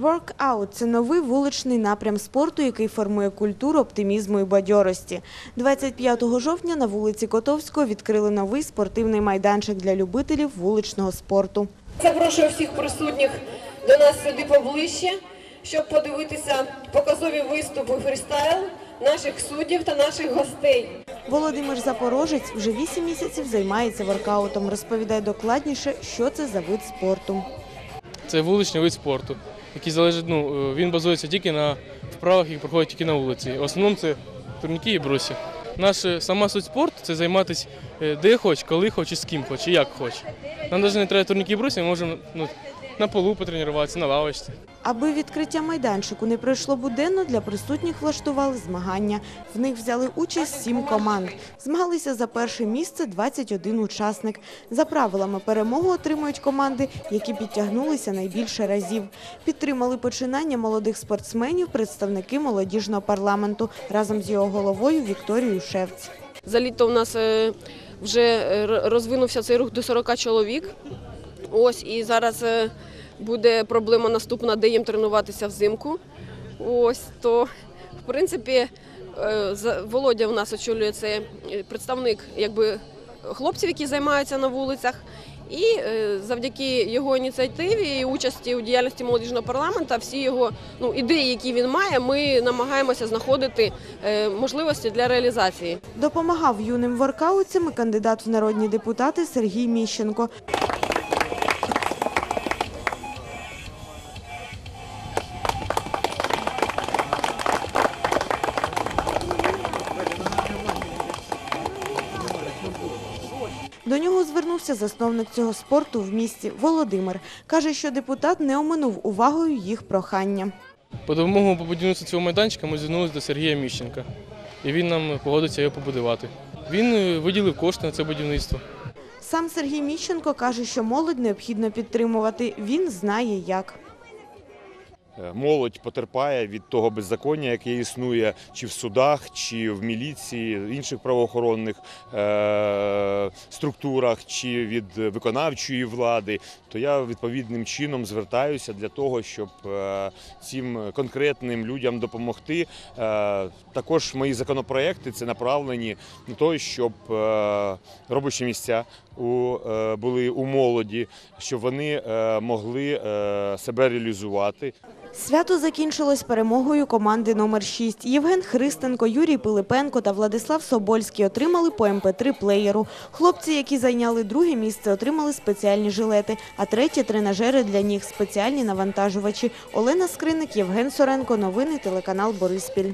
Workout – це новий вуличний напрям спорту, який формує культуру оптимізму і бадьорості. 25 жовтня на вулиці Котовського відкрили новий спортивний майданчик для любителів вуличного спорту. Запрошую всіх присутніх до нас сюди поближче, щоб подивитися показові виступи фрістайл наших суддів та наших гостей. Володимир Запорожець вже 8 місяців займається воркаутом. Розповідає докладніше, що це за вид спорту. Це вуличний вид спорту, який залежить, ну, е, він базується тільки на вправах, які проходять тільки на вулиці. В основному це турніки і брусі. Наша сама суть спорту це займатися е, де хоч, коли хоч і з ким хоч, і як хоч. Нам навіть не треба турніки і брусі, ми можемо ну, на полу потренуватися, на лавочці. Аби відкриття майданчику не пройшло буденно, для присутніх влаштували змагання. В них взяли участь сім команд. Змагалися за перше місце 21 учасник. За правилами перемогу отримують команди, які підтягнулися найбільше разів. Підтримали починання молодих спортсменів представники молодіжного парламенту разом з його головою Вікторією Шевць. За літо у нас е, вже е, розвинувся цей рух до 40 чоловік. Ось і зараз е, буде проблема наступна, де їм тренуватися взимку. Ось то, в принципі, е, Володя в нас очолює це е, представник якби хлопців, які займаються на вулицях. І е, завдяки його ініціативі і участі у діяльності молодіжного парламенту, всі його ну, ідеї, які він має, ми намагаємося знаходити можливості для реалізації. Допомагав юним воркаутцям і кандидат в народні депутати Сергій Міщенко. До нього звернувся засновник цього спорту в місті Володимир. Каже, що депутат не оминув увагою їх прохання. По допомогу по будівництву цього майданчика ми звернулися до Сергія Міщенка, і він нам погодився його побудувати. Він е, виділив кошти на це будівництво. Сам Сергій Міщенко каже, що молодь необхідно підтримувати. Він знає як. Е, Молодь потерпає від того беззаконня, яке існує чи в судах, чи в міліції, інших правоохоронних е- структурах, чи від виконавчої влади. То я відповідним чином звертаюся для того, щоб е- цим конкретним людям допомогти. Також мої законопроекти це направлені на те, щоб робочі місця були у молоді, щоб вони могли себе реалізувати. Свято закінчилось перемогою команди номер 6. Євген Христенко, Юрій Пилипенко та Владислав Собольський отримали по МП3 плеєру. Хлопці, які зайняли друге місце, отримали спеціальні жилети, а третє – тренажери для них спеціальні навантажувачі. Олена Скриник, Євген Соренко. Новини телеканал Бориспіль.